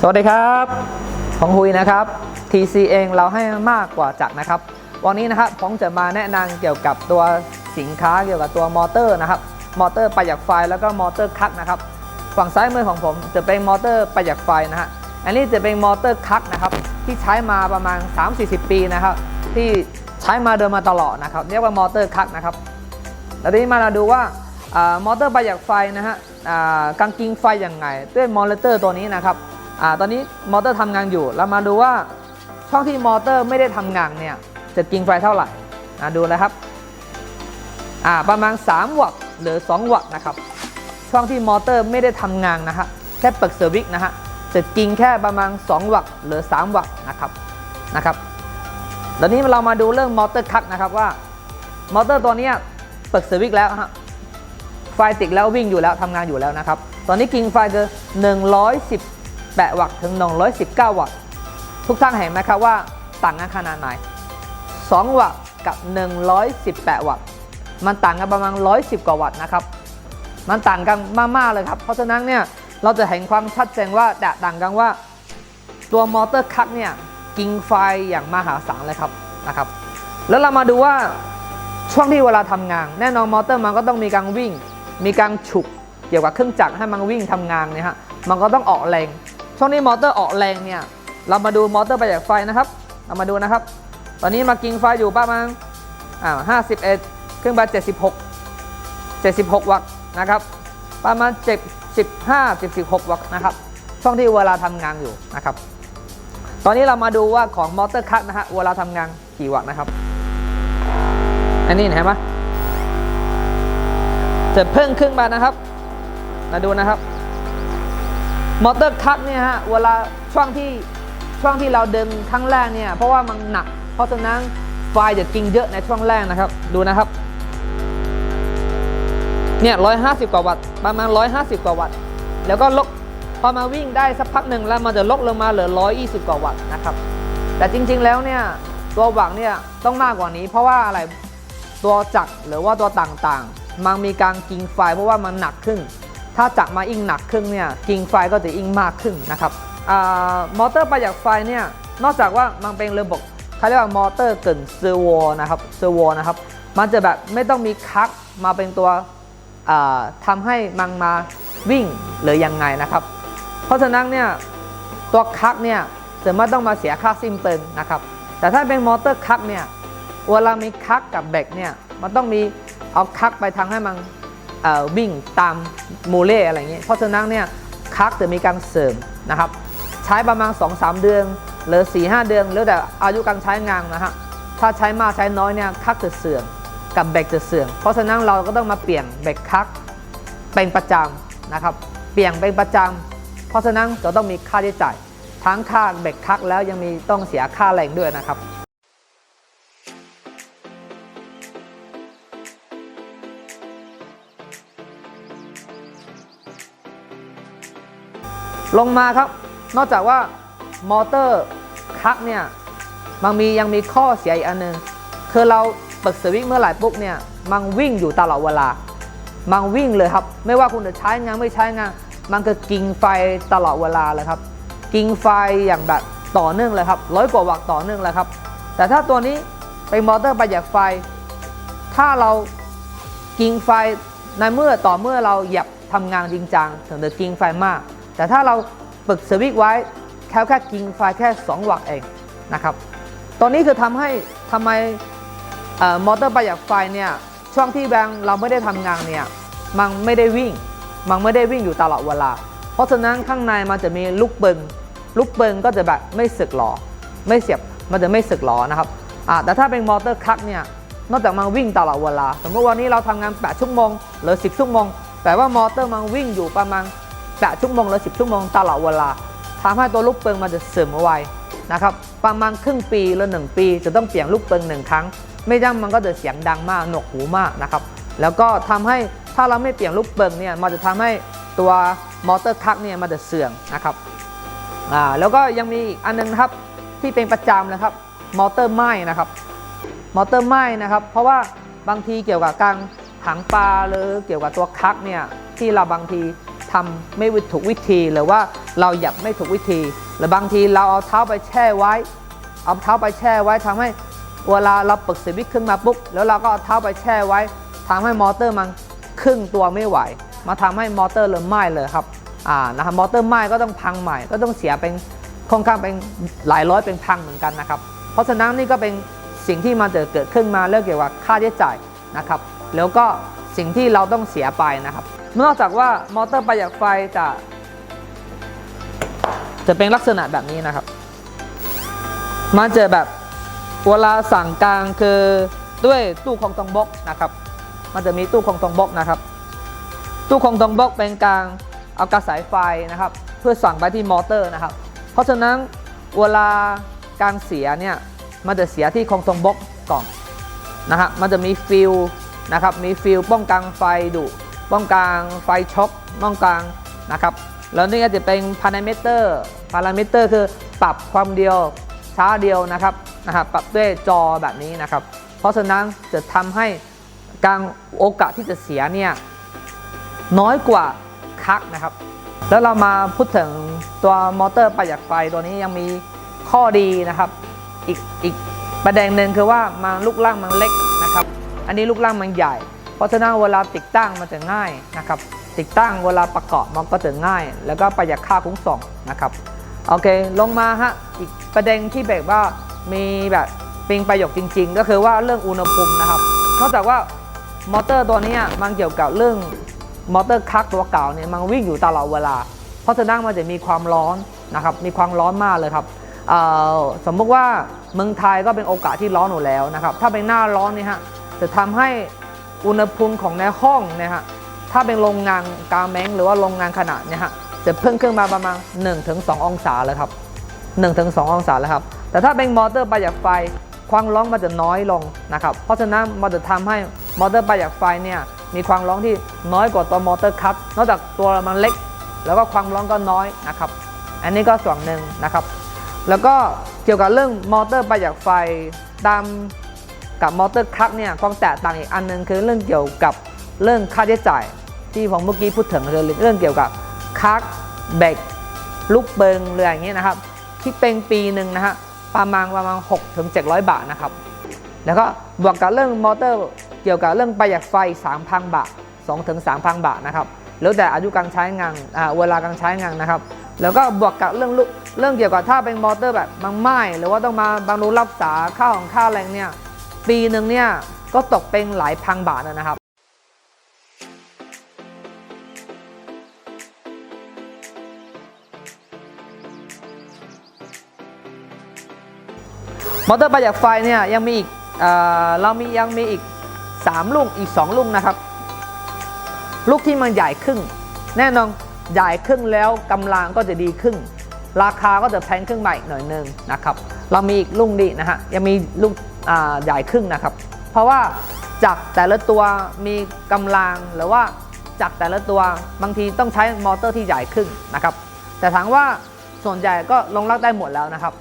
สวัสดีครับผมฮุยนะครับ TC เองเราให้มากกว่าจักรนะครับ วันนี้นะครับผมจะมาแนะนำเกี่ยวกับตัวสินค้าเกี่ยวกับตัวมอเตอร์นะครับ มอเตอร์ประหยัดไฟแล้วก็มอเตอร์คักนะครับ ฝั่งซ้ายมือของผมจะเป็นมอเตอร์ประหยัดไฟนะฮะ อันนี้จะเป็นมอเตอร์คักนะครับที่ใช้มาประมาณ 3-40 ปีนะครับ ที่ใช้มาเดิมมาตลอดนะครับ เรียกว่ามอเตอร์คักนะครับแล้วทีนี้มาเราดูว่ามอเตอร์ประหยัดไฟนะฮะกางกิงไฟอย่างไง ด้วยมอเตอร์ตัวนี้นะครับ อาตอนนี้มอเตอร์ทำงานอยู่เรามาดูว่าช่องที่มอเตอร์ไม่ได้ทำงานเนี่ยจะกินไฟเท่าไหร่อ่าดูเลยครับอ่าประมาณ 3 วัตต์หรือ 2 วัตต์นะครับช่องที่มอเตอร์ไม่ได้ทำงานนะฮะแค่เปิดเซอร์วิสนะฮะจะกินแค่ประมาณ 2 วัตต์หรือ 3 วัตต์นะครับนะครับตอนนี้เรามาดูเรื่องมอเตอร์คักนะครับว่ามอเตอร์ตัวนี้เปิดเซอร์วิสแล้วฮะไฟติดแล้ววิ่งอยู่แล้วทำงานอยู่แล้วนะครับ ตอนนี้กิงไฟคือ 118วัตต์ถึง 119 วัตต์ ทุกท่านเห็นไหมครับว่าต่างกันขนาดไหน 2 วัตต์กับ 118 วัตต์ มันต่างกันประมาณ 110 กว่าวัตต์นะครับ มันต่างกันมากๆเลยครับ เพราะฉะนั้นเนี่ยเราจะเห็นความชัดเจนว่าแตกต่างกันว่าตัวมอเตอร์คักเนี่ยกินไฟอย่างมหาศาลเลยครับนะครับ แล้วเรามาดูว่าช่วงที่เวลาทำงาน แน่นอนมอเตอร์มันก็ต้องมีการวิ่ง มีการฉุกเกี่ยวกับเครื่องจักรให้มันวิ่งทำงานเนี่ยฮะมันก็ต้องออกแรง ช่วงนี้มอเตอร์ออกแรงเนี่ย เรามาดูมอเตอร์ประหยัดไฟนะครับเรามาดูนะครับ ตอนนี้มากินไฟอยู่ประมาณอ่าห้าสิบเอ็ดเครื่องบาเจ็ดสิบหกเจ็ดสิบหกวัตต์นะครับ ประมาณเจ็ดสิบห้าสิบสิบหกวัตต์นะครับ ช่วงที่เวลาทำงานอยู่นะครับ ตอนนี้เรามาดูว่าของมอเตอร์คัตนะฮะเวลาทำงานกี่วัตต์นะครับ อันนี้เห็นไหมจะเพิ่มขึ้นมานะครับมาดูนะครับ มอเตอร์คัตเนี่ยฮะเวลาช่วงที่ช่วงที่เราเดินครั้งแรกเนี่ยเพราะว่ามันหนัก เพราะฉะนั้นไฟจะกินเยอะในช่วงแรกนะครับ ดูนะครับเนี่ยร้อยห้าสิบกว่าวัตต์ประมาณร้อยห้าสิบกว่าวัตต์แล้วก็ลดพอมาวิ่งได้สักพักหนึ่งแล้วมันจะลดลงมาเหลือร้อยยี่สิบกว่าวัตต์นะครับ แต่จริงๆแล้วเนี่ยตัวหวังเนี่ยต้องมากกว่านี้ เพราะว่าอะไรตัวจักรหรือว่าตัวต่างๆ มันมีการกิงไฟเพราะว่ามันหนักขึ้น ถ้าจักรมาอิงหนักขึ้นเนี่ยกิงไฟก็จะอิงมากขึ้นนะครับอมอเตอร์ประหยัดไฟเนี่ยนอกจากว่ามันเป็นระบบเขาเรียกว่ามอเตอร์เกินเซอร์โวนะครับเซอร์โวนะครับมันจะแบบไม่ต้องมีคักมาเป็นตัวอ่าทำให้มันมาวิ่งหรือยังไงนะครับ เพราะฉะนั้นเนี่ยตัวคักเนี่ยจะไม่ต้องมาเสียค่าซิมเปิลนะครับแต่ถ้าเป็นมอเตอร์คักเนี่ยเวลามีคักกับเบรกเนี่ยมันต้องมีเอาคักไปทางให้มัน วิ่งตามโมเลอะไรอย่างเงี้ยเพราะฉะนั้นเนี่ยคักจะมีการเสริมนะครับ ใช้ประมาณ 2-3 เดือนหรือ4-5 เดือนหรือแต่อายุการใช้งานนะฮะถ้าใช้มากใช้น้อยเนี่ยคักจะเสื่อมกับเบรกจะเสื่อมเพราะฉะนั้นเราก็ต้องมาเปลี่ยนเบรกคักเป็นประจำนะครับ เปลี่ยนเป็นประจำเพราะฉะนั้นจะต้องมีค่าใช้จ่ายทั้งค่าเบรกคักแล้วยังมีต้องเสียค่าแรงด้วยนะครับ ลงมาครับ นอกจากว่ามอเตอร์คักเนี่ยมันมียังมีข้อเสียอีกอันหนึงคือเราเปิดสวิตช์เมื่อไหร่ปุ๊บเนี่ยมันวิ่งอยู่ตลอดเวลา มันวิ่งเลยครับ ไม่ว่าคุณจะใช้งานไม่ใช้งาน มันก็กินไฟตลอดเวลาเลยครับ กินไฟอย่างแบบต่อเนื่องเลยครับร้อยกว่าวัตต์ต่อเนื่องเลยครับ แต่ถ้าตัวนี้เป็นมอเตอร์ประหยัดไฟ ถ้าเรากินไฟในเมื่อต่อเมื่อเราหยับทำงานจริงจังถึงจะกินไฟมาก แต่ถ้าเราปึกสวิตช์ไว้แค่แค่กินไฟแค่ 2 วัตต์เองนะครับตอนนี้คือทำให้ทำไมออมอเตอร์ประหยัดไฟเนี่ยช่วงที่แบงเราไม่ได้ทำงานเนี่ยมันไม่ได้วิ่ง มันไม่ได้วิ่งอยู่ตลอดเวลา เพราะฉะนั้นข้างในมันจะมีลูกเบิงลูกเบิงก็จะแบบไม่สึกหรอไม่เสียบมันจะไม่สึกหรอนะครับแต่ถ้าเป็นมอเตอร์คักเนี่ยนอกจากมันวิ่งตลอดเวลา สมมติวันนี้เราทำงาน 8 ชั่วโมงหรือ 10 ชั่วโมง แต่ว่ามอเตอร์มันวิ่งอยู่ประมาณ 8ชั่วโมงหรือ10ชั่วโมงตลอดเวลาทำให้ตัวลูกเปิงมันจะเสื่อมไวนะครับประมาณครึ่งปีหรือ1ปี จะต้องเปลี่ยนลูกเปิงหนึ่งครั้ง ไม่ดังมันก็จะเสียงดังมากหนวกหูมากนะครับแล้วก็ทำให้ถ้าเราไม่เปลี่ยนลูกเปิงเนี่ยมันจะทำให้ตัวมอเตอร์คักเนี่ยมันจะเสื่อมนะครับอ่าแล้วก็ยังมีอีกอันนึงนะครับที่เป็นประจำนะครับมอเตอร์ไหม้นะครับมอเตอร์ไหม้นะครับ เพราะว่าบางทีเกี่ยวกับการหางปลาหรือเกี่ยวกับตัวคักเนี่ยที่เราบางที ทำไม่ถูกวิธีหรือว่าเราหยับไม่ถูกวิธี หรือบางทีเราเอาเท้าไปแช่ไว้ เอาเท้าไปแช่ไว้ทำให้เวลาเราปลดสวิตช์ขึ้นมาปุ๊บแล้วเราก็เอาเท้าไปแช่ไว้ทำให้มอเตอร์มันครึ่งตัวไม่ไหว มาทำให้มอเตอร์เริ่มไหม้เลยครับอ่านะครับมอเตอร์ไหม้ก็ต้องพังใหม่ ก็ต้องเสียเป็นค่อนข้างเป็นหลายร้อยเป็นพังเหมือนกันนะครับ เพราะฉะนั้นนี่ก็เป็นสิ่งที่มันจะเกิดขึ้นมาเรื่องเกี่ยวกับค่าใช้จ่ายนะครับ แล้วก็สิ่งที่เราต้องเสียไปนะครับ นอกจากว่ามอเตอร์ประหยัดไฟจะ จะเป็นลักษณะแบบนี้นะครับ มันจะแบบเวลาสั่งกลางคือด้วยตู้คองตองบกนะครับ มันจะมีตู้คองตองบกนะครับ ตู้คองตองบกเป็นกลารเอากระแสไฟนะครับ เพื่อสั่งไปที่มอเตอร์นะครับ เพราะฉะนั้นเวลาการเสียเนี่ยมันจะเสียที่คองตองบกก่อนนะครับมันจะมีฟิล นะครับมีฟิลป้องกันไฟดุป้องกันไฟช็อคป้องกันนะครับแล้วนี่ก็จะเป็นพารามิเตอร์พารามิเตอร์คือปรับความเดียวช้าเดียวนะครับนะครับปรับด้วยจอแบบนี้นะครับ เพราะฉะนั้นจะทำให้การโอกาสที่จะเสียเนี่ยน้อยกว่าคักนะครับ แล้วเรามาพูดถึงตัวมอเตอร์ประหยัดไฟตัวนี้ยังมีข้อดีนะครับ อีกอีกประเด็นหนึ่งคือว่ามันลูกล่างมันเล็ก อันนี้ลูกล่างมันใหญ่ เพราะฉะนั้นเวลาติดตั้งมันจะง่ายนะครับ ติดตั้งเวลาประกอบมันก็จะง่าย แล้วก็ประหยัดค่าขนส่งนะครับ โอเค ลงมาฮะ อีกประเด็นที่แบบว่ามีแบบเป็นประโยชน์จริง ๆ ก็คือว่าเรื่องอุณหภูมินะครับ นอกจากว่ามอเตอร์ตัวนี้มันเกี่ยวกับเรื่องมอเตอร์คักตัวเก่าเนี่ยมันวิ่งอยู่ตลอดเวลา เพราะฉะนั้นมันจะมีความร้อนนะครับ มีความร้อนมากเลยครับสมมุติว่าเมืองไทยก็เป็นโอกาสที่ร้อนอยู่แล้วนะครับ ถ้าเป็นหน้าร้อนเนี่ยฮะ จะทำให้อุณหภูมิของในห้องเนี่ยฮะถ้าเป็นโรงงานกาเม้งหรือว่าโรงงานขนาดเนี่ยฮะจะเพิ่มขึ้นมาประมาณ 1-2 องศาเลยครับ 1-2 องศาแล้วครับ แต่ถ้าเป็นมอเตอร์ประหยัดไฟความร้อนมันจะน้อยลงนะครับ เพราะฉะนั้นมันจะทำให้มอเตอร์ประหยัดไฟเนี่ยมีความร้อนที่น้อยกว่าตัวมอเตอร์คัตนอกจากตัวมันเล็ก แล้วก็ความร้อนก็น้อยนะครับ อันนี้ก็ส่วนหนึ่งนะครับ แล้วก็เกี่ยวกับเรื่องมอเตอร์ประหยัดไฟตาม กับมอเตอร์คัตเนี่ยความแตกต่างอีกอันหนึงคือเรื่องเกี่ยวกับเรื่องค่าใช้จ่าย ที่ผมเมื่อกี้พูดถึงคือเรื่องเกี่ยวกับคักเบรกลูกเบิงเรืออย่างเงี้ยนะครับคิดเป็นปีหนึ่งนะฮะประมาณประมาณ6ถึง700 บาทนะครับ แล้วก็บวกกับเรื่องมอเตอร์เกี่ยวกับเรื่องประหยัดไฟ 3,000 บาท2ถึง3,000 บาทนะครับแล้วแต่อายุการใช้งานเวลาการใช้งานนะครับ แล้วก็บวกกับเรื่องลูกเรื่องเกี่ยวกับถ้าเป็นมอเตอร์แบบมันไหม้หรือว่าต้องมาบำรุงรักษาค่าของค่าแรงเนี่ย ปีหนึ่งเนี่ยก็ตกเป็นหลายพันบาทนะครับมอเตอร์ประหยัดไฟเนี่ยยังมีอีกเอเรามียังมีอีก 3 ลูกอีก 2 ลูกนะครับ ลูกที่มันใหญ่ขึ้นแน่นอนใหญ่ขึ้นแล้วกำลังก็จะดีขึ้น ราคาก็จะแพงขึ้นมาอีกหน่อยหนึงนะครับ เรามีอีกลูกนี้นะฮะยังมีลูก ใหญ่ขึ้นนะครับ เพราะว่าจากแต่ละตัวมีกำลังหรือว่าจากแต่ละตัวบางทีต้องใช้มอเตอร์ที่ใหญ่ขึ้นนะครับ แต่ถามว่าส่วนใหญ่ก็ลงรักได้หมดแล้วนะครับ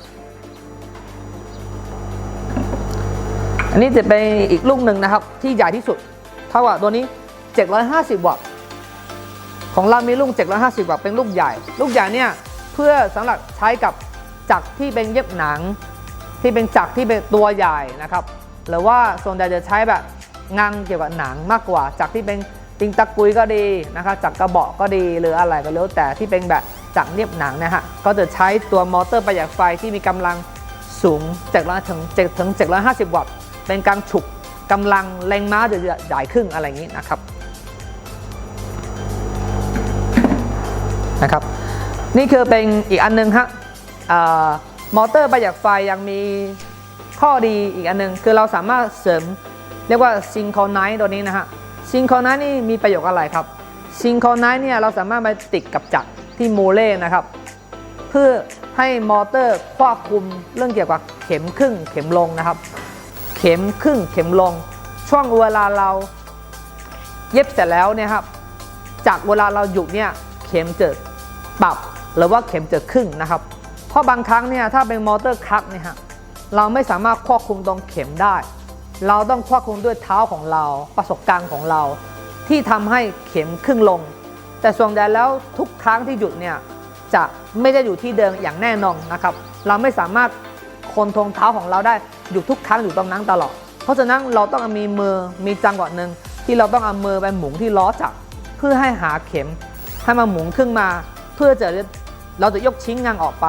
อันนี้จะเป็นอีกลูกหนึ่งนะครับที่ใหญ่ที่สุด เท่ากับตัวนี้ 750 วัตต์ของเรามีลูก 750 วัตต์เป็นลูกใหญ่ ลูกใหญ่เนี่ยเพื่อสำหรับใช้กับจักรที่เป็นเย็บหนัง ที่เป็นจักรที่เป็นตัวใหญ่นะครับ หรือว่าส่วนใหญ่จะใช้แบบงานเกี่ยวกับหนังมากกว่าจักรที่เป็นติงตะกุยก็ดีนะครับจักรกระบอกก็ดีหรืออะไรก็แล้วแต่ที่เป็นแบบจักรเนียบหนังนะฮะก็จะใช้ตัวมอเตอร์ประหยัดไฟที่มีกำลังสูง700ถึง7ถึง750 วัตต์ เป็นการฉุกกำลังแรงม้าจะใหญ่ขึ้นอะไรอย่างนี้นะครับนะครับ นี่คือเป็นอีกอันหนึงฮะอ่อ มอเตอร์ประหยัดไฟยังมีข้อดีอีกอันหนึง คือเราสามารถเสริมเรียกว่าซิงโครไนต์ตัวนี้นะฮะซิงโครไนต์นี่มีประโยชน์อะไรครับซิงโครไนต์เนี่ยเราสามารถไปติดกับจักรที่โมเล่นะครับ เพื่อให้มอเตอร์ควบคุมเรื่องเกี่ยวกับเข็มขึ้นเข็มลงนะครับ เข็มขึ้นเข็มลง ช่วงเวลาเราเย็บเสร็จแล้วเนี่ยครับจากเวลาเราหยุดเนี่ยเข็มจะปรับหรือว่าเข็มจะขึ้นนะครับ ราะบางครั้งเนี่ยถ้าเป็นมอเตอร์คักเนี่ยฮะเราไม่สามารถควบคุมตรงเข็มได้ เราต้องควบคุมด้วยเท้าของเราประสบการณ์ของเรา ที่ทำให้เข็มขึ้นลง แต่ส่วนใหญ่แล้วทุกครั้งที่หยุดเนี่ยจะไม่ได้อยู่ที่เดิมอย่างแน่นอนนะครับ เราไม่สามารถคนทรลเท้าของเราได้อยู่ทุกครั้งอยู่ตรงนั้นตลอด เพราะฉะนั้นเราต้องมีมือมีจังหวะหนึ่งที่เราต้องเอามือไปหมุนที่ล้อจักรเพื่อให้หาเข็มให้มันหมุนขึ้นมา เพื่อจะเราจะยกชิ้นงานออกไป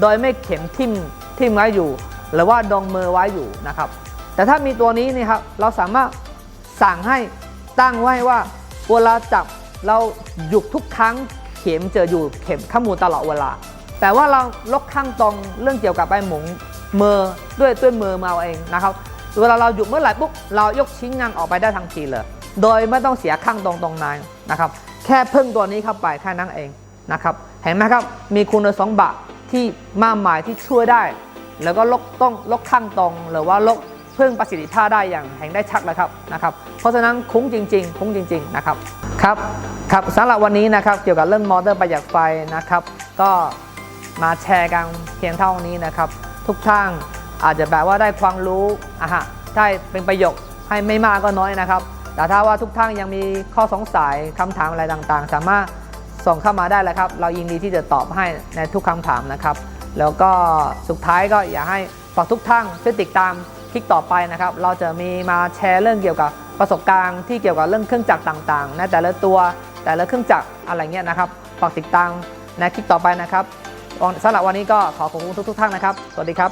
โดยไม่เข็มทิ่มทิ่มไว้อยู่ หรือว่าดองมือไว้อยู่นะครับ แต่ถ้ามีตัวนี้นี่ครับเราสามารถสั่งให้ตั้งไว้ว่าเวลาจับเราหยุดทุกครั้งเข็มจะอยู่เข็มข้ามูลตลอดเวลา แต่ว่าเราลดข้างตรงเรื่องเกี่ยวกับไปหมุนมือด้วยด้วยมือมาเอาเองนะครับเวลาเราหยุดเมื่อไหร่ปุ๊บเรายกชิ้นงานออกไปได้ทันทีเลย โดยไม่ต้องเสียข้างตรงตรงนั้นนะครับ แค่เพิ่มตัวนี้เข้าไปแค่นั้นเองนะครับ เห็นไหมครับ มีคุณสมบัติ ที่มากมายที่ช่วยได้ แล้วก็ลดต้องลดข้างตรง หรือว่าลดเพิ่มประสิทธิภาพได้อย่างเห็นได้ชัดเลยครับนะครับ เพราะฉะนั้นคุ้มจริง ๆ คุ้มจริง ๆ นะครับครับครับสำหรับวันนี้นะครับเกี่ยวกับเรื่องมอเตอร์ประหยัดไฟนะครับ ก็มาแชร์กันเพียงเท่านี้นะครับ ทุกท่านอาจจะแบบว่าได้ความรู้อะฮะได้เป็นประโยชน์ให้ไม่มากก็น้อยนะครับ แต่ถ้าว่าทุกท่านยังมีข้อสงสัยคำถามอะไรต่างๆ สามารถ ส่งเข้ามาได้เลยครับ เรายินดีที่จะตอบให้ในทุกคำถามนะครับ แล้วก็สุดท้ายก็อยากให้ฝากทุกท่านช่วยติดตามคลิกต่อไปนะครับ เราจะมีมาแชร์เรื่องเกี่ยวกับประสบการณ์ที่เกี่ยวกับเรื่องเครื่องจักรต่างๆในแต่ละตัวแต่ละเครื่องจักรอะไรเงี้ยนะครับฝากติดตามในคลิปต่อไปนะครับสำหรับวันนี้ก็ขอขอบคุณทุกๆท่านนะครับ สวัสดีครับ